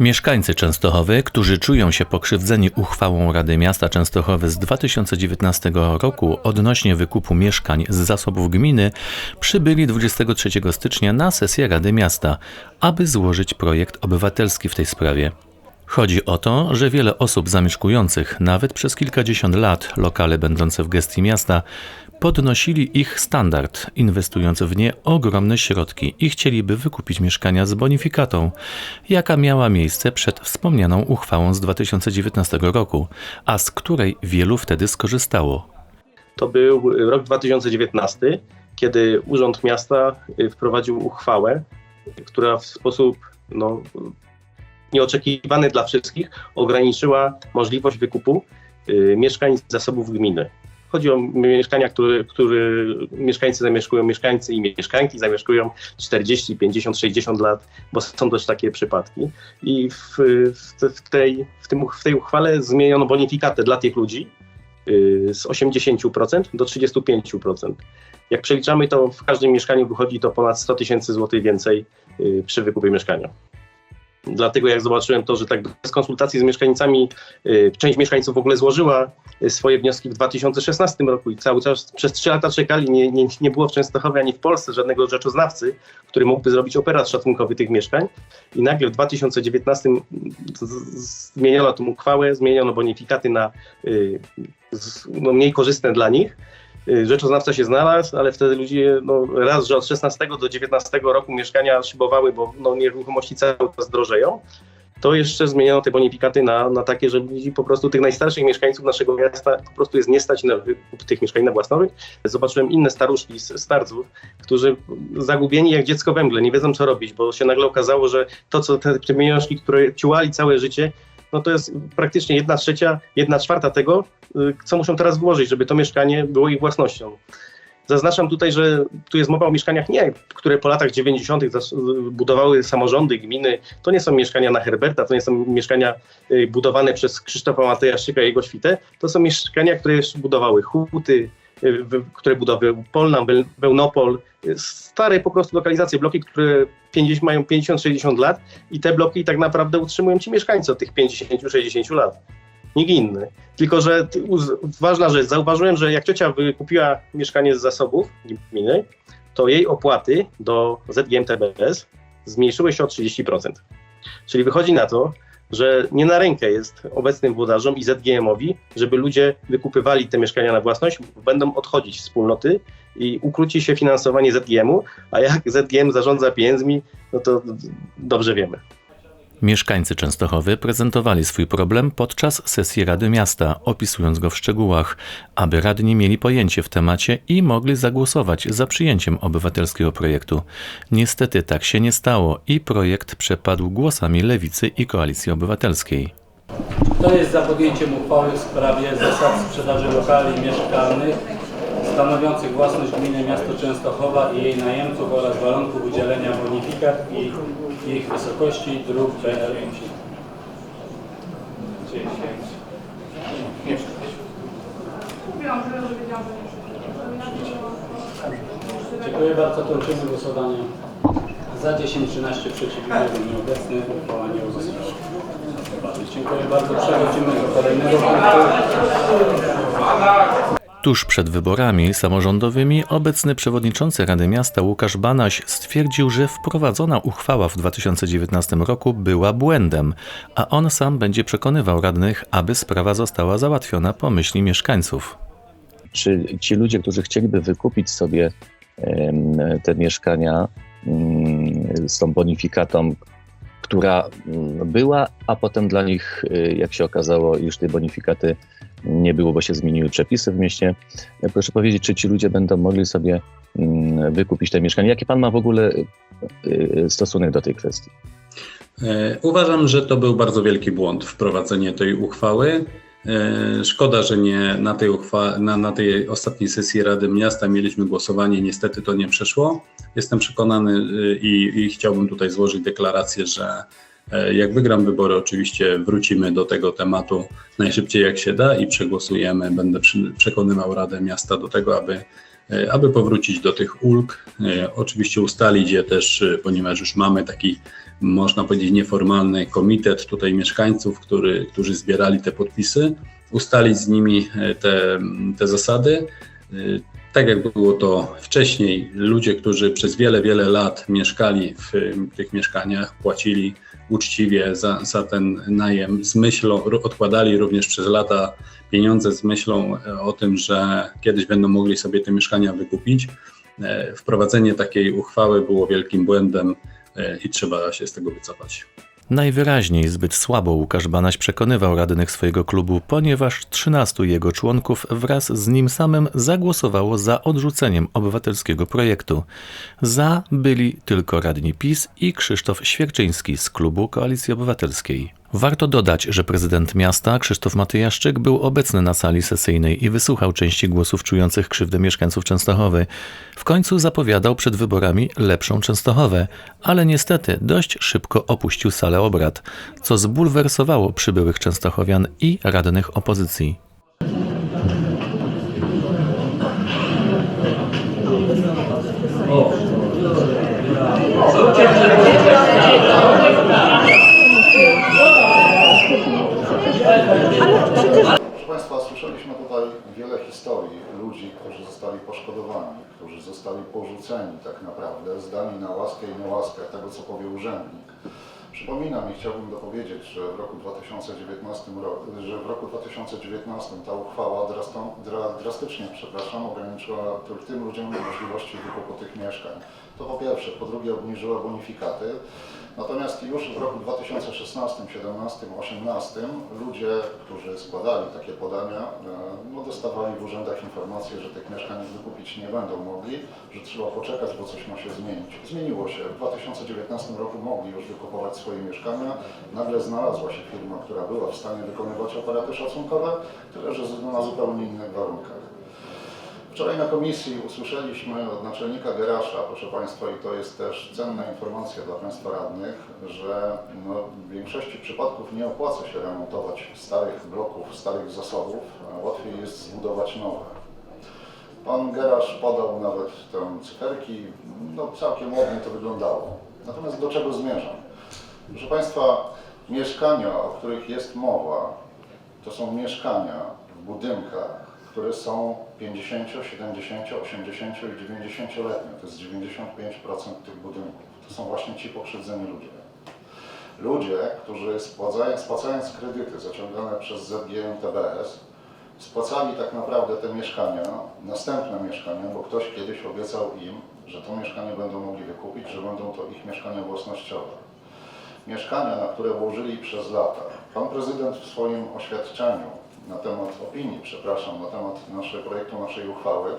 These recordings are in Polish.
Mieszkańcy Częstochowy, którzy czują się pokrzywdzeni uchwałą Rady Miasta Częstochowy z 2019 roku odnośnie wykupu mieszkań z zasobów gminy, przybyli 23 stycznia na sesję Rady Miasta, aby złożyć projekt obywatelski w tej sprawie. Chodzi o to, że wiele osób zamieszkujących nawet przez kilkadziesiąt lat lokale będące w gestii miasta podnosili ich standard, inwestując w nie ogromne środki i chcieliby wykupić mieszkania z bonifikatą, jaka miała miejsce przed wspomnianą uchwałą z 2019 roku, a z której wielu wtedy skorzystało. To był rok 2019, kiedy Urząd Miasta y, wprowadził uchwałę, która w sposób no, nieoczekiwany dla wszystkich ograniczyła możliwość wykupu y, mieszkań z zasobów gminy. Chodzi o mieszkania, które, które mieszkańcy zamieszkują, mieszkańcy i mieszkanki zamieszkują 40, 50, 60 lat, bo są też takie przypadki. I w, w, tej, w, tym, w tej uchwale zmieniono bonifikatę dla tych ludzi y, z 80% do 35%. Jak przeliczamy, to w każdym mieszkaniu wychodzi to ponad 100 tysięcy złotych więcej y, przy wykupie mieszkania. Dlatego jak zobaczyłem to, że tak bez konsultacji z mieszkańcami y, część mieszkańców w ogóle złożyła y, swoje wnioski w 2016 roku i cały czas przez trzy lata czekali, nie, nie, nie było w Częstochowie ani w Polsce żadnego rzeczoznawcy, który mógłby zrobić operat szacunkowy tych mieszkań i nagle w 2019 z- z- zmieniono tą uchwałę, zmieniono bonifikaty na y, no, mniej korzystne dla nich. Y, Rzeczoznawca się znalazł, ale wtedy ludzie, no raz, że od 16 do 19 roku mieszkania szybowały, bo no, nieruchomości cały czas drożeją, to jeszcze zmieniono te bonifikaty na, na takie, że ludzi po prostu tych najstarszych mieszkańców naszego miasta po prostu jest nie stać na wykup tych mieszkań na własność. Zobaczyłem inne staruszki, s- starców, którzy zagubieni jak dziecko we mgle, nie wiedzą co robić, bo się nagle okazało, że to, co te, te pieniążki, które ciułali całe życie, no to jest praktycznie jedna trzecia, jedna czwarta tego, y, co muszą teraz włożyć, żeby to mieszkanie było ich własnością. Zaznaczam tutaj, że tu jest mowa o mieszkaniach nie, które po latach 90. zas- budowały samorządy, gminy. To nie są mieszkania na Herberta, to nie są mieszkania y, budowane przez Krzysztofa Matejaszczyka i jego świtę. To są mieszkania, które jeszcze budowały huty, y, które budowały Polna, y, Stare po prostu lokalizacje, bloki, które 50, mają 50-60 lat i te bloki tak naprawdę utrzymują ci mieszkańcy od tych 50-60 lat. Nikt inny. Tylko, że ważna rzecz, zauważyłem, że jak ciocia wykupiła mieszkanie z zasobów gminy, to jej opłaty do ZGM TBS zmniejszyły się o 30%. Czyli wychodzi na to, że nie na rękę jest obecnym włodarzom i ZGM-owi, żeby ludzie wykupywali te mieszkania na własność, będą odchodzić wspólnoty i ukróci się finansowanie ZGM-u, a jak ZGM zarządza pieniędzmi, no to dobrze wiemy. Mieszkańcy Częstochowy prezentowali swój problem podczas sesji Rady Miasta, opisując go w szczegółach, aby radni mieli pojęcie w temacie i mogli zagłosować za przyjęciem obywatelskiego projektu. Niestety tak się nie stało i projekt przepadł głosami Lewicy i Koalicji Obywatelskiej. To jest za podjęciem uchwały w sprawie zasad sprzedaży lokali mieszkalnych stanowiących własność gminy miasto Częstochowa i jej najemców oraz warunków udzielenia bonifikat i ich wysokości druk PL 10. Mówiłam, że że wiedziałam, że nie Dziękuję bardzo. Kończymy głosowanie. Za 10, 13 przeciw, 1 nieobecny. Uchwała nie uzyskała. Dziękuję bardzo. Przechodzimy do kolejnego punktu. Tuż przed wyborami samorządowymi obecny przewodniczący Rady Miasta Łukasz Banaś stwierdził, że wprowadzona uchwała w 2019 roku była błędem, a on sam będzie przekonywał radnych, aby sprawa została załatwiona po myśli mieszkańców. czy ci ludzie, którzy chcieliby wykupić sobie te mieszkania mm, z tą bonifikatą, która mm, była, a potem dla nich, y, jak się okazało, już tej bonifikaty nie było, bo się zmieniły przepisy w mieście. Proszę powiedzieć, czy ci ludzie będą mogli sobie mm, wykupić te mieszkania? Jaki pan ma w ogóle y, y, stosunek do tej kwestii? E, Uważam, że to był bardzo wielki błąd wprowadzenie tej uchwały. E, Szkoda, że nie na tej, uchwa- na, na tej ostatniej sesji Rady Miasta mieliśmy głosowanie, niestety to nie przeszło. Jestem przekonany i, i chciałbym tutaj złożyć deklarację, że e, jak wygram wybory, oczywiście wrócimy do tego tematu najszybciej jak się da i przegłosujemy. Będę przekonywał Radę Miasta do tego, aby e, aby powrócić do tych ulg. E, Oczywiście ustalić je też, e, ponieważ już mamy taki, można powiedzieć, nieformalny komitet tutaj mieszkańców, który, którzy zbierali te podpisy, ustalić z nimi e, te, te zasady. E, Tak jak było to wcześniej, ludzie, którzy przez wiele, wiele lat mieszkali w e, tych mieszkaniach, płacili uczciwie za, za ten najem z myślą, odkładali również przez lata pieniądze z myślą e, o tym, że kiedyś będą mogli sobie te mieszkania wykupić. E, Wprowadzenie takiej uchwały było wielkim błędem e, i trzeba się z tego wycofać. Najwyraźniej zbyt słabo Łukasz Banaś przekonywał radnych swojego klubu, ponieważ 13 jego członków wraz z nim samym zagłosowało za odrzuceniem obywatelskiego projektu. Za byli tylko radni PiS i Krzysztof Świerczyński z klubu Koalicji Obywatelskiej. Warto dodać, że prezydent miasta Krzysztof Matyjaszczyk był obecny na sali sesyjnej i wysłuchał części głosów czujących krzywdę mieszkańców Częstochowy. W końcu zapowiadał przed wyborami lepszą Częstochowę, ale niestety dość szybko opuścił salę obrad, co zbulwersowało przybyłych Częstochowian i radnych opozycji. Proszę Państwa, słyszeliśmy tutaj wiele historii ludzi, którzy zostali poszkodowani, którzy zostali porzuceni tak naprawdę, zdani na łaskę i niełaskę tego, co powie urzędnik. Przypominam i chciałbym dopowiedzieć, że w roku 2019, roku, że w roku 2019 ta uchwała drastycznie, przepraszam, ograniczyła tym ludziom możliwości wykupu tych mieszkań. To po pierwsze, po drugie obniżyła bonifikaty. Natomiast już w roku 2016, 2017, 2018 ludzie, którzy składali takie podania, e, no, dostawali w urzędach informację, że tych mieszkań wykupić nie będą mogli, że trzeba poczekać, bo coś ma się zmienić. Zmieniło się. W 2019 roku mogli już wykupować swoje mieszkania. Nagle znalazła się firma, która była w stanie wykonywać operaty szacunkowe, tyle że na zupełnie innych warunkach. Wczoraj na komisji usłyszeliśmy od naczelnika Gerasza, proszę Państwa, i to jest też cenna informacja dla Państwa radnych, że no, w większości przypadków nie opłaca się remontować starych bloków, starych zasobów, łatwiej jest zbudować nowe. Pan Gerasz podał nawet te cyferki, no całkiem ładnie to wyglądało. Natomiast do czego zmierzam? Proszę Państwa, mieszkania, o których jest mowa, to są mieszkania w budynkach, które są 50, 70, 80 i 90-letnie. To jest 95% tych budynków. To są właśnie ci pokrzywdzeni ludzie. Ludzie, którzy spłacając, spłacając kredyty zaciągane przez ZGM TBS, spłacali tak naprawdę te mieszkania, następne mieszkania, bo ktoś kiedyś obiecał im, że to mieszkanie będą mogli wykupić, że będą to ich mieszkania własnościowe mieszkania, na które włożyli przez lata. Pan prezydent w swoim oświadczeniu na temat opinii, przepraszam, na temat naszego projektu, naszej uchwały,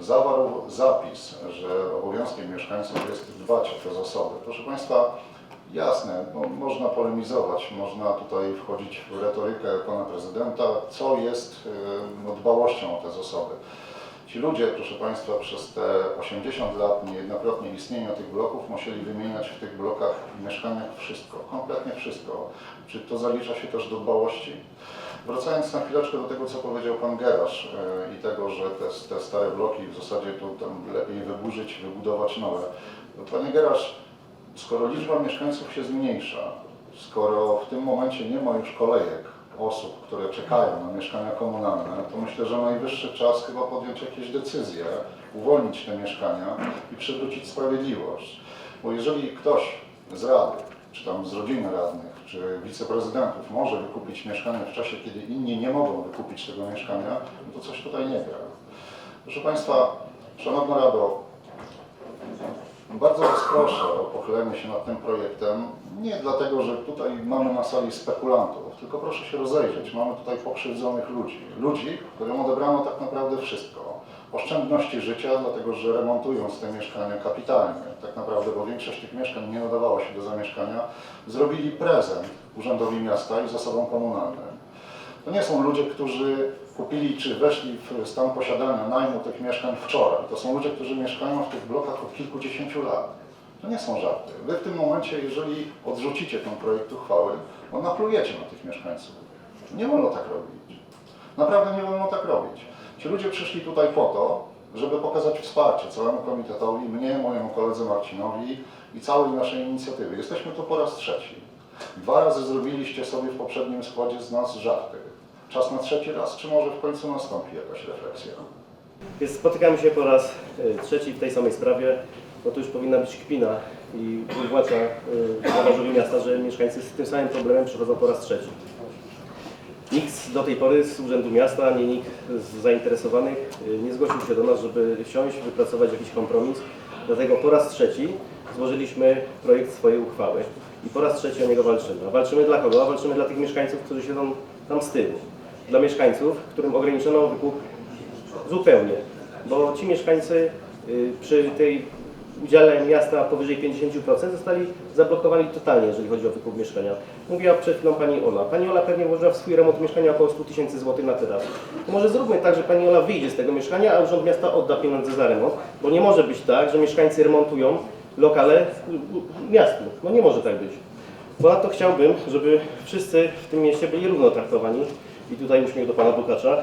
zawarł zapis, że obowiązkiem mieszkańców jest dbać o te zasoby. Proszę Państwa, jasne, no, można polemizować, można tutaj wchodzić w retorykę pana prezydenta, co jest e, no, dbałością o te zasoby. Ci ludzie, proszę Państwa, przez te 80 lat niejednokrotnie istnienia tych bloków musieli wymieniać w tych blokach i mieszkaniach wszystko, kompletnie wszystko. Czy to zalicza się też do dbałości? Wracając na chwileczkę do tego, co powiedział Pan Gerasz e, i tego, że te, te stare bloki w zasadzie to tam lepiej wyburzyć, wybudować nowe. No, Panie Gerasz, skoro liczba mieszkańców się zmniejsza, skoro w tym momencie nie ma już kolejek osób, które czekają na mieszkania komunalne, to myślę, że najwyższy czas chyba podjąć jakieś decyzje, uwolnić te mieszkania i przywrócić sprawiedliwość. Bo jeżeli ktoś z rady, czy tam z rodziny radnych, czy wiceprezydentów może wykupić mieszkanie w czasie, kiedy inni nie mogą wykupić tego mieszkania, no to coś tutaj nie gra. Proszę Państwa, Szanowna Rado, bardzo Was proszę o pochylenie się nad tym projektem. Nie dlatego, że tutaj mamy na sali spekulantów, tylko proszę się rozejrzeć. Mamy tutaj pokrzywdzonych ludzi. Ludzi, którym odebrano tak naprawdę wszystko. Oszczędności życia, dlatego że remontując te mieszkania kapitalnie, tak naprawdę, bo większość tych mieszkań nie nadawała się do zamieszkania, zrobili prezent Urzędowi Miasta i zasobom komunalnym. To nie są ludzie, którzy kupili czy weszli w stan posiadania najmu tych mieszkań wczoraj. To są ludzie, którzy mieszkają w tych blokach od kilkudziesięciu lat. To nie są żarty. Wy w tym momencie, jeżeli odrzucicie ten projekt uchwały, no naplujecie na tych mieszkańców. Nie wolno tak robić. Naprawdę nie wolno tak robić. Ci ludzie przyszli tutaj po to, żeby pokazać wsparcie całemu komitetowi, mnie, mojemu koledze Marcinowi i całej naszej inicjatywy. Jesteśmy tu po raz trzeci. Dwa razy zrobiliście sobie w poprzednim składzie z nas żarty. Czas na trzeci raz, czy może w końcu nastąpi jakaś refleksja? Więc spotykamy się po raz y, trzeci w tej samej sprawie. No to już powinna być kpina i władza zarządowi miasta, że mieszkańcy z tym samym problemem przychodzą po raz trzeci. Nikt do tej pory z Urzędu Miasta, ani nikt z zainteresowanych y, nie zgłosił się do nas, żeby siąść, wypracować jakiś kompromis. Dlatego po raz trzeci złożyliśmy projekt swojej uchwały i po raz trzeci o niego walczymy. A walczymy dla kogo? A walczymy dla tych mieszkańców, którzy siedzą tam z tyłu. Dla mieszkańców, którym ograniczono wykup Zupełnie, bo ci mieszkańcy y, przy tej udziale miasta powyżej 50% zostali zablokowani totalnie, jeżeli chodzi o wykup mieszkania. Mówiła przed chwilą Pani Ola. Pani Ola pewnie włożyła w swój remont mieszkania około 100 tysięcy złotych na teraz. To może zróbmy tak, że Pani Ola wyjdzie z tego mieszkania, a Urząd Miasta odda pieniądze za remont, bo nie może być tak, że mieszkańcy remontują lokale y, y, miastu. No nie może tak być. Ponadto chciałbym, żeby wszyscy w tym mieście byli równo traktowani. I tutaj uśmiech do Pana Bukacza.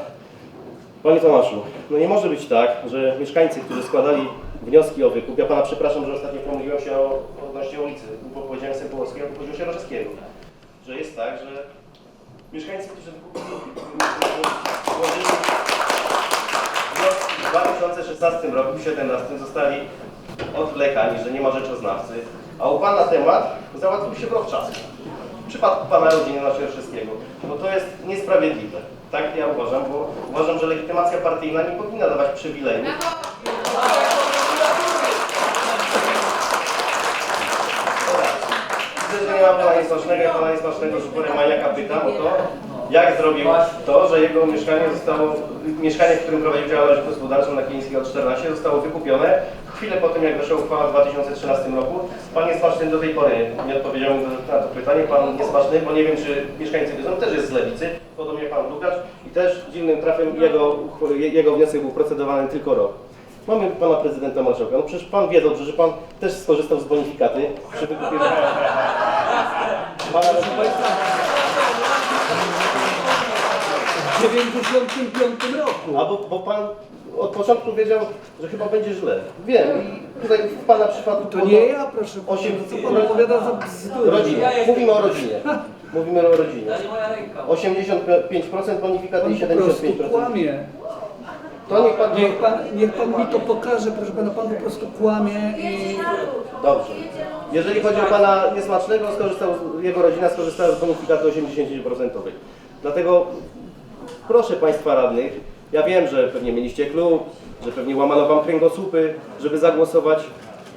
Panie Tomaszu, no nie może być tak, że mieszkańcy, którzy składali wnioski o wykup, ja Pana przepraszam, że ostatnio pomyliłem się o, odnośnie ulicy, bo powiedziałem Sępołowskiego, a chodziło się Roczewskiego, że jest tak, że mieszkańcy, którzy wykupili wnioski w 2016 roku, w 2017 zostali odwlekani, że nie ma rzeczoznawcy, a u Pana temat załatwił się w czasu. W przypadku Pana rodziny Nacierszewskiego, bo to jest niesprawiedliwe. Tak ja uważam, bo uważam, że legitymacja partyjna nie powinna dawać przywilejów. Widzę, że nie ma pana niesmacznego, pana niesmacznego Żuporę Maniaka pytam o to, jak zrobił to, że jego mieszkanie zostało, mieszkanie, w którym prowadził działalność gospodarczą na Kilińskiego 14 zostało wykupione chwilę po tym, jak weszła uchwała w 2013 roku. Pan Niesmaczny do tej pory nie odpowiedział mi na to pytanie. Pan Niesmaczny, bo nie wiem, czy mieszkańcy wiedzą, też jest z lewicy, podobnie pan Lukacz i też dziwnym trafem jego, jego wniosek był procedowany tylko rok. Mamy pana prezydenta marszałka. No przecież pan wie dobrze, że pan też skorzystał z bonifikaty przy wykupie. Pana W 95 roku. A bo, bo pan od początku wiedział, że chyba będzie źle. Wiem i tutaj w pana przypadku To nie ja, proszę pana, Osiem- co pan opowiada za bzdury. Rodzinie. Mówimy o rodzinie. Mówimy o rodzinie. 85% bonifikaty i po prostu 75%. kłamie. To niech pan... Niech pan, niech pan mi to pokaże, proszę pana, pan po prostu kłamie i Dobrze. Jeżeli chodzi o pana niesmacznego, skorzystał, jego rodzina skorzystała z bonifikaty 80%. Dlatego proszę państwa radnych, ja wiem, że pewnie mieliście klub, że pewnie łamano wam kręgosłupy, żeby zagłosować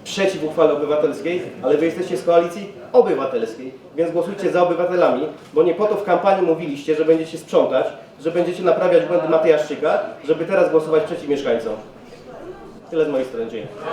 przeciw uchwale obywatelskiej, ale wy jesteście z koalicji obywatelskiej, więc głosujcie za obywatelami, bo nie po to w kampanii mówiliście, że będziecie sprzątać, że będziecie naprawiać błędy Matejaszczyka, żeby teraz głosować przeciw mieszkańcom. Tyle z mojej strony. Dziękuję.